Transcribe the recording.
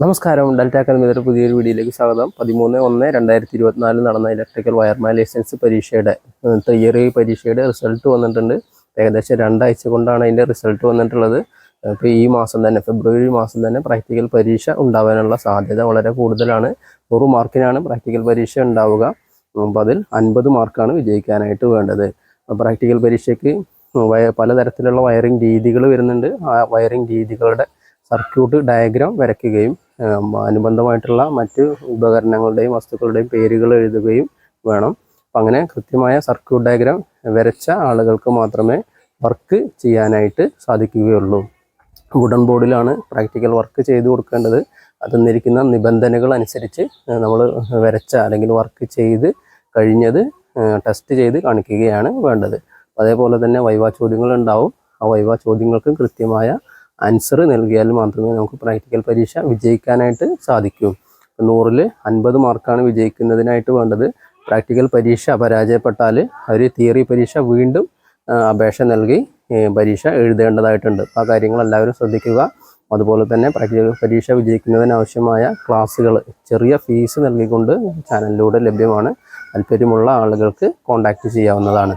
നമസ്കാരം. ഡെൽറ്റ അക്കാദമിയുടെ പുതിയൊരു വീഡിയോയിലേക്ക് സ്വാഗതം. പതിമൂന്ന് ഒന്ന് രണ്ടായിരത്തി ഇരുപത്തിനാലിൽ നടന്ന ഇലക്ട്രിക്കൽ വയർമാൻ ലൈസൻസ് പരീക്ഷയുടെ തിയറി പരീക്ഷയുടെ റിസൾട്ട് വന്നിട്ടുണ്ട്. ഏകദേശം രണ്ടാഴ്ച കൊണ്ടാണ് അതിന്റെ റിസൾട്ട് വന്നിട്ടുള്ളത്. ഇപ്പോൾ ഈ മാസം തന്നെ ഫെബ്രുവരി മാസം തന്നെ പ്രാക്ടിക്കൽ പരീക്ഷ ഉണ്ടാവാനുള്ള സാധ്യത വളരെ കൂടുതലാണ്. നൂറ് മാർക്കിനാണ് പ്രാക്ടിക്കൽ പരീക്ഷ ഉണ്ടാവുക. അപ്പോൾ അതിൽ അൻപത് മാർക്കാണ് വിജയിക്കാനായിട്ട് വേണ്ടത്. പ്രാക്ടിക്കൽ പരീക്ഷയ്ക്ക് പലതരത്തിലുള്ള വയറിംഗ് രീതികൾ വരുന്നുണ്ട്. ആ വയറിംഗ് രീതികളുടെ സർക്യൂട്ട് ഡയഗ്രാം വരയ്ക്കുകയും അനുബന്ധമായിട്ടുള്ള മറ്റ് ഉപകരണങ്ങളുടെയും വസ്തുക്കളുടെയും പേരുകൾ എഴുതുകയും വേണം. അപ്പം അങ്ങനെ കൃത്യമായ സർക്യൂട്ട് ഡയഗ്രാം വരച്ച ആളുകൾക്ക് മാത്രമേ വർക്ക് ചെയ്യാനായിട്ട് സാധിക്കുകയുള്ളൂ. വുഡൻ ബോർഡിലാണ് പ്രാക്ടിക്കൽ വർക്ക് ചെയ്തു കൊടുക്കേണ്ടത്. അതെന്നിരിക്കുന്ന നിബന്ധനകൾ അനുസരിച്ച് നമ്മൾ വരച്ച അല്ലെങ്കിൽ വർക്ക് ചെയ്ത് കഴിഞ്ഞത് ടെസ്റ്റ് ചെയ്ത് കാണിക്കുകയാണ് വേണ്ടത്. അതേപോലെ തന്നെ വൈവാ ചോദ്യങ്ങൾ ഉണ്ടാവും. ആ വൈവാ ചോദ്യങ്ങൾക്ക് കൃത്യമായ ആൻസർ നൽകിയാൽ മാത്രമേ നമുക്ക് പ്രാക്ടിക്കൽ പരീക്ഷ വിജയിക്കാനായിട്ട് സാധിക്കൂ. നൂറിൽ അൻപത് മാർക്കാണ് വിജയിക്കുന്നതിനായിട്ട് വേണ്ടത്. പ്രാക്ടിക്കൽ പരീക്ഷ പരാജയപ്പെട്ടാൽ അവർ തിയറി പരീക്ഷ വീണ്ടും അപേക്ഷ നൽകി പരീക്ഷ എഴുതേണ്ടതായിട്ടുണ്ട്. അപ്പോൾ ആ കാര്യങ്ങൾ എല്ലാവരും ശ്രദ്ധിക്കുക. അതുപോലെ തന്നെ പ്രാക്ടിക്കൽ പരീക്ഷ വിജയിക്കുന്നതിനാവശ്യമായ ക്ലാസ്സുകൾ ചെറിയ ഫീസ് നൽകിക്കൊണ്ട് ചാനലിലൂടെ ലഭ്യമാണ്. താല്പര്യമുള്ള ആളുകൾക്ക് കോൺടാക്റ്റ് ചെയ്യാവുന്നതാണ്.